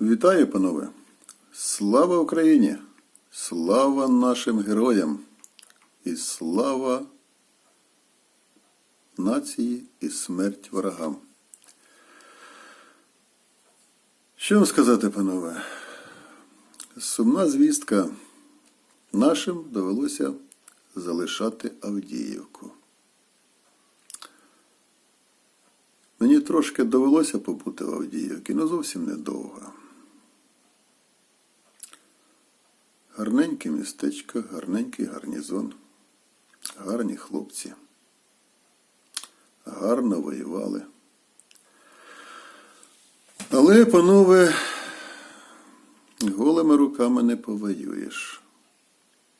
Вітаю, панове! Слава Україні! Слава нашим героям! І слава нації і смерть ворогам! Що вам сказати, панове? Сумна звістка. Нашим довелося залишати Авдіївку. Мені трошки довелося побути в Авдіївці, але зовсім недовго. Гарненьке містечко, гарненький гарнізон, гарні хлопці. Гарно воювали. Але, панове, голими руками не повоюєш.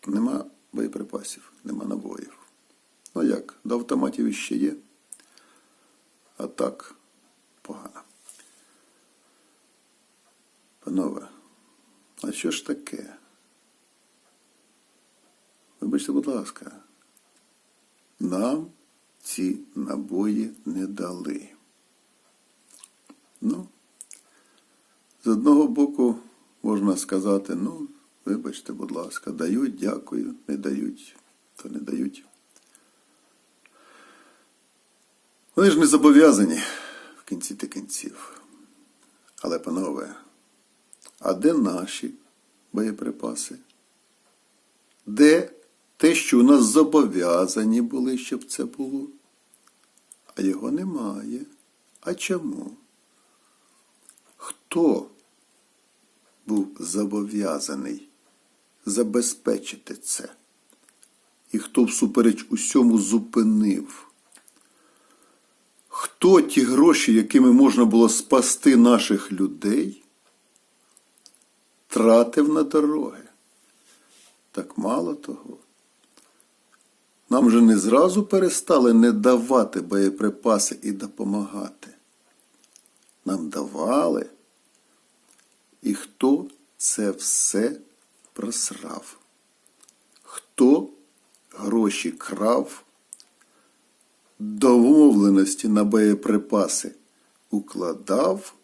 Нема боєприпасів, нема набоїв. Ну як, до автоматів іще є, а так погано. Панове, а що ж таке? Вибачте, будь ласка, нам ці набої не дали. Ну, з одного боку можна сказати, ну, вибачте, будь ласка, дають, дякую, не дають, то не дають. Вони ж не зобов'язані в кінці ти кінців. Але, панове, а де наші боєприпаси? Де те, що у нас зобов'язані були, щоб це було? А його немає. А чому? Хто був зобов'язаний забезпечити це? І хто всупереч усьому зупинив? Хто ті гроші, якими можна було спасти наших людей, тратив на дороги? Так мало того. Нам же не зразу перестали не давати боєприпаси і допомагати. Нам давали. І хто це все просрав? Хто гроші крав, домовленості на боєприпаси укладав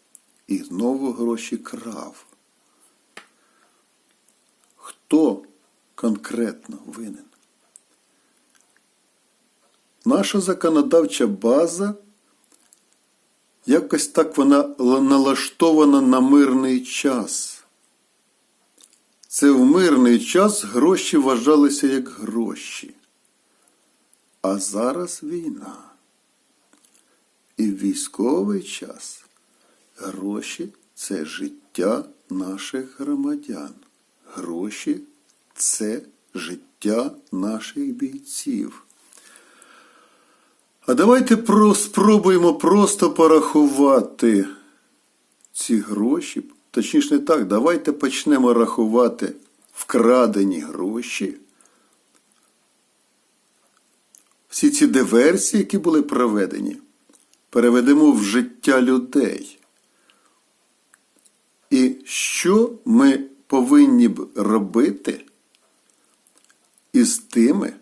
і знову гроші крав? Хто конкретно винен? Наша законодавча база якось так вона налаштована на мирний час. Це в мирний час гроші вважалися як гроші. А зараз війна. І в військовий час гроші це життя наших громадян. Гроші це життя наших бійців. А давайте про, спробуємо просто порахувати ці гроші. Точніше не так, давайте почнемо рахувати вкрадені гроші. Всі ці диверсії, які були проведені, переведемо в життя людей. І що ми повинні б робити із тими,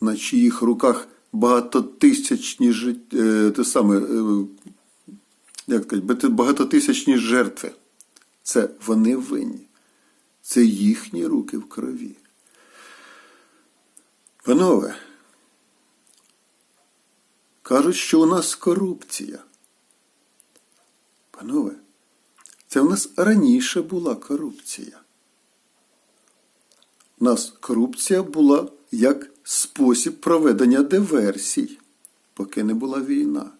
на чиїх руках багатотисячні е, те саме, е, як сказати, багатотисячні жертви. Це вони винні. Це їхні руки в крові. Панове, кажуть, що у нас корупція. Панове, це в нас раніше була корупція. У нас корупція була як спосіб проведення диверсій, поки не була війна.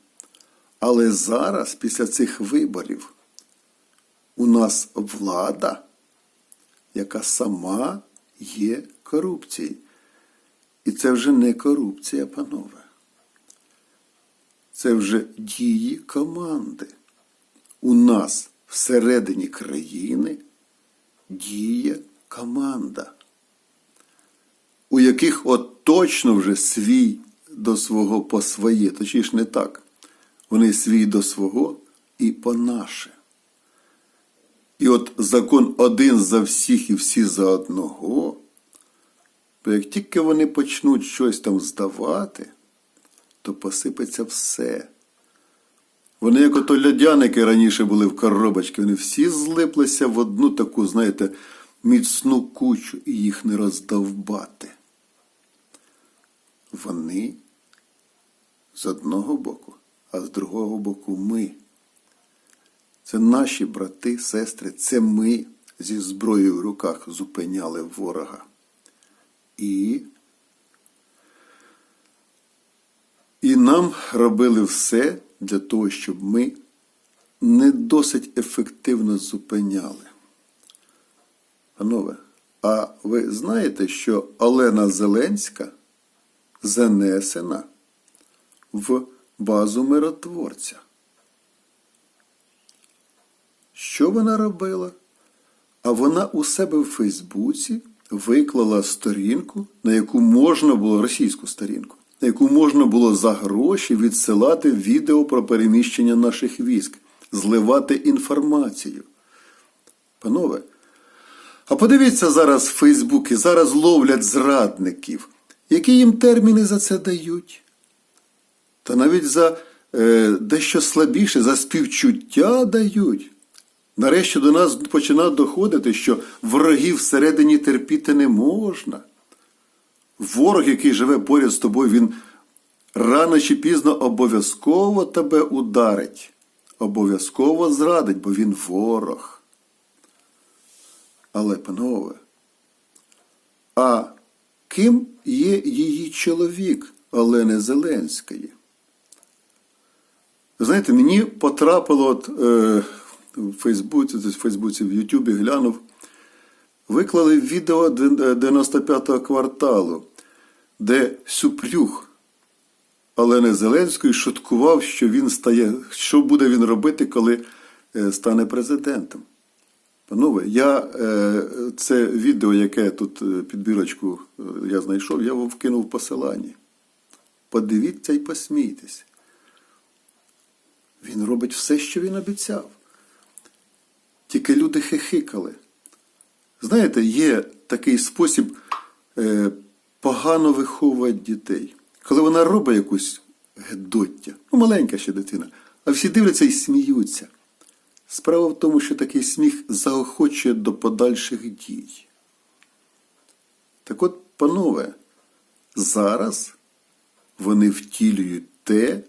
Але зараз, після цих виборів, у нас влада, яка сама є корупцією. І це вже не корупція, панове. Це вже дії команди. У нас всередині країни діє команда яких от точно вже свій до свого по своє, точніше не так. Вони свій до свого і по наше. І от закон один за всіх і всі за одного, то як тільки вони почнуть щось там здавати, то посипеться все. Вони, як ото льодяники раніше були в коробочці, вони всі злиплися в одну таку, знаєте, міцну кучу і їх не роздовбати. Вони з одного боку, а з другого боку ми. Це наші брати, сестри, це ми зі зброєю в руках зупиняли ворога. І І нам робили все для того, щоб ми не досить ефективно зупиняли. Панове, а ви знаєте, що Олена Зеленська занесена в базу миротворця? Що вона робила? А вона у себе в Фейсбуці виклала сторінку, на яку можна було російську сторінку, на яку можна було за гроші відсилати відео про переміщення наших військ, зливати інформацію. Панове, а подивіться зараз в Фейсбуці, зараз ловлять зрадників. Які їм терміни за це дають? Та навіть за е, дещо слабіше, за співчуття дають. Нарешті до нас починає доходити, що ворогів всередині терпіти не можна. Ворог, який живе поряд з тобою, він рано чи пізно обов'язково тебе ударить, обов'язково зрадить, бо він ворог. Але, панове, а ким є її чоловік Олени Зеленської? Знаєте, мені потрапило от, е, в Фейсбуці, в Фейсбуці, в Ютубі глянув, виклали відео 95-го кварталу, де Супрюг Олени Зеленської шуткував, що він стає, що буде він робити, коли е, стане президентом. Панове, я е, це відео, яке тут е, підбірочку е, я знайшов, я вам вкинув в посиланні. Подивіться і посмійтесь. Він робить все, що він обіцяв. Тільки люди хихикали. Знаєте, є такий спосіб погано виховувати дітей. Коли вона робить якусь гедоття, ну маленька ще дитина, а всі дивляться і сміються. Справа в тому, що такий сміх заохочує до подальших дій. Так от, панове, зараз вони втілюють те,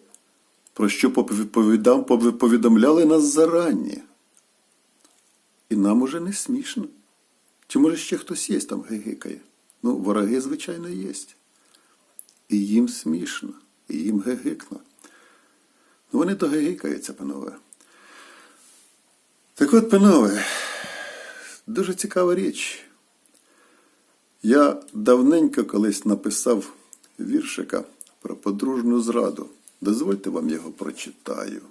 про що повідомляли нас зарані. І нам уже не смішно. Чи може ще хтось є там гигикає? Ну, вороги, звичайно, є. І їм смішно, і їм гигикно. Ну, вони то гигикаються, панове. Так от, панове, дуже цікава річ. Я давненько колись написав віршика про подружню зраду. Дозвольте вам його прочитаю.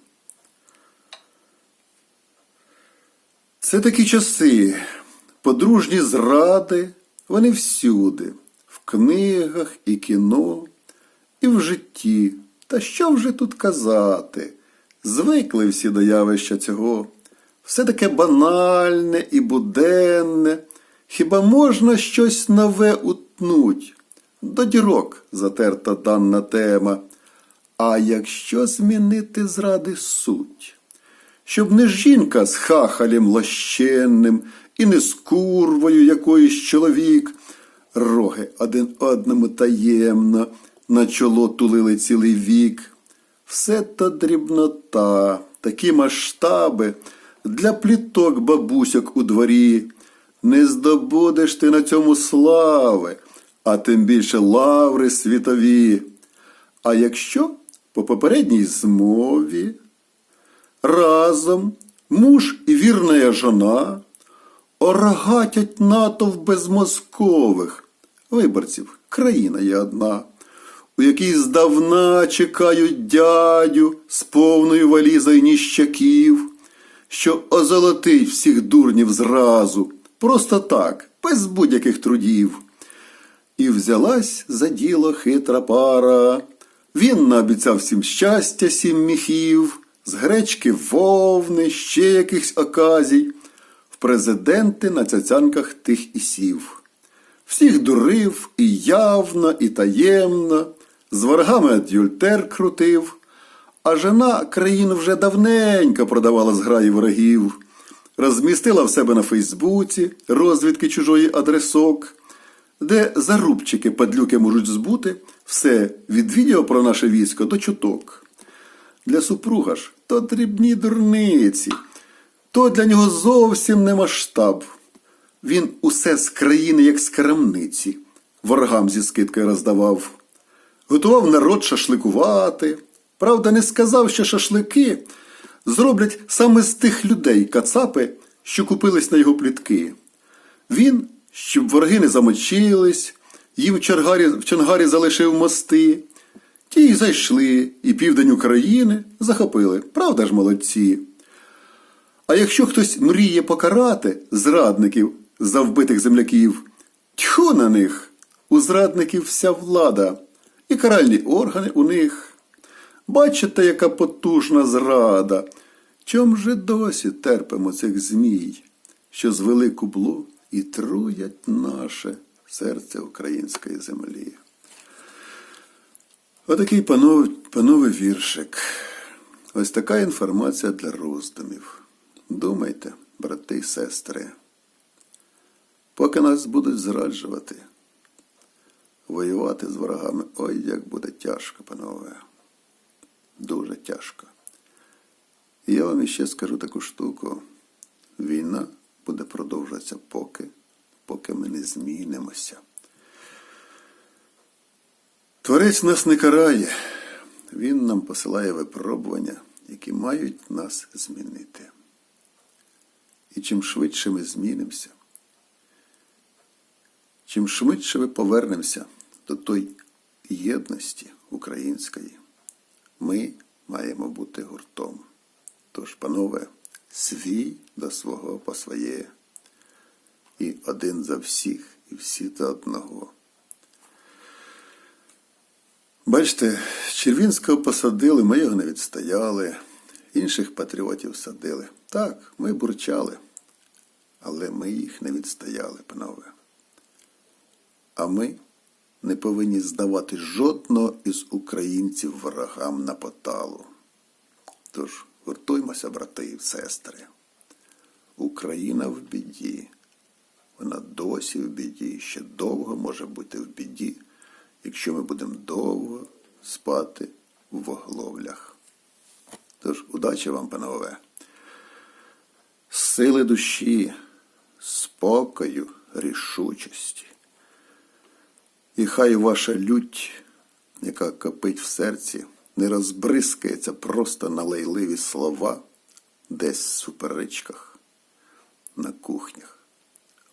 Це такі часи. Подружні зради, вони всюди, в книгах і кіно, і в житті. Та що вже тут казати? Звикли всі до явища цього. Все таке банальне і буденне. Хіба можна щось нове утнуть? До дірок затерта дана тема. А якщо змінити зради суть? Щоб не жінка з хахалем лощенним і не з курвою якоїсь чоловік, роги один одному таємно на чоло тулили цілий вік. Все то дрібнота, такі масштаби для пліток бабусяк у дворі. Не здобудеш ти на цьому слави, а тим більше лаври світові. А якщо по попередній змові разом муж і вірна жона орагатять натовп безмозкових виборців, країна є одна, у якій здавна чекають дядю з повною валізою ніщаків, що озолотить всіх дурнів зразу, просто так, без будь-яких трудів. І взялась за діло хитра пара. Він наобіцяв всім щастя, сім міхів, з гречки вовни, ще якихось оказій. В президенти на цяцянках тих і сів. Всіх дурив і явно, і таємно, з ворогами адюльтер крутив, А жена країну вже давненько продавала зграї ворогів, розмістила в себе на Фейсбуці розвідки чужої адресок, де зарубчики падлюки можуть збути все від відео про наше військо до чуток. Для супруга ж то дрібні дурниці, то для нього зовсім не масштаб. Він усе з країни, як з крамниці, ворогам зі скидкою роздавав. Готував народ шашликувати. Правда, не сказав, що шашлики зроблять саме з тих людей кацапи, що купились на його плітки. Він, щоб вороги не замочились, їм в Чангарі, в Чангарі залишив мости. Ті й зайшли, і південь України захопили. Правда ж, молодці? А якщо хтось мріє покарати зрадників за вбитих земляків, тьху на них, у зрадників вся влада, і каральні органи у них. Бачите, яка потужна зрада. Чом же досі терпимо цих змій, що звели кубло і труять наше серце української землі? Отакий панове, панове віршик. Ось така інформація для роздумів. Думайте, брати і сестри, поки нас будуть зраджувати, воювати з ворогами, ой, як буде тяжко, панове. Дуже тяжко. І я вам іще скажу таку штуку. Війна буде продовжуватися поки, поки ми не змінимося. Творець нас не карає, він нам посилає випробування, які мають нас змінити. І чим швидше ми змінимося, чим швидше ми повернемося до той єдності української, ми маємо бути гуртом. Тож, панове, свій до свого по своє, і один за всіх, і всі за одного. Бачите, Червінського посадили, ми його не відстояли, інших патріотів садили. Так, ми бурчали, але ми їх не відстояли, панове. А ми не повинні здавати жодного із українців ворогам на поталу. Тож гуртуймося, брати і сестри. Україна в біді. Вона досі в біді ще довго може бути в біді, якщо ми будемо довго спати в вогловлях. Тож, удачі вам, панове, сили душі, спокою, рішучості. І хай ваша лють, яка кипить в серці, не розбризкається просто на лайливі слова десь в суперечках, на кухнях.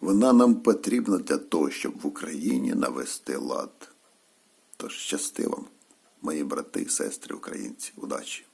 Вона нам потрібна для того, щоб в Україні навести лад. Тож щасти вам, мої брати і сестри українці, удачі!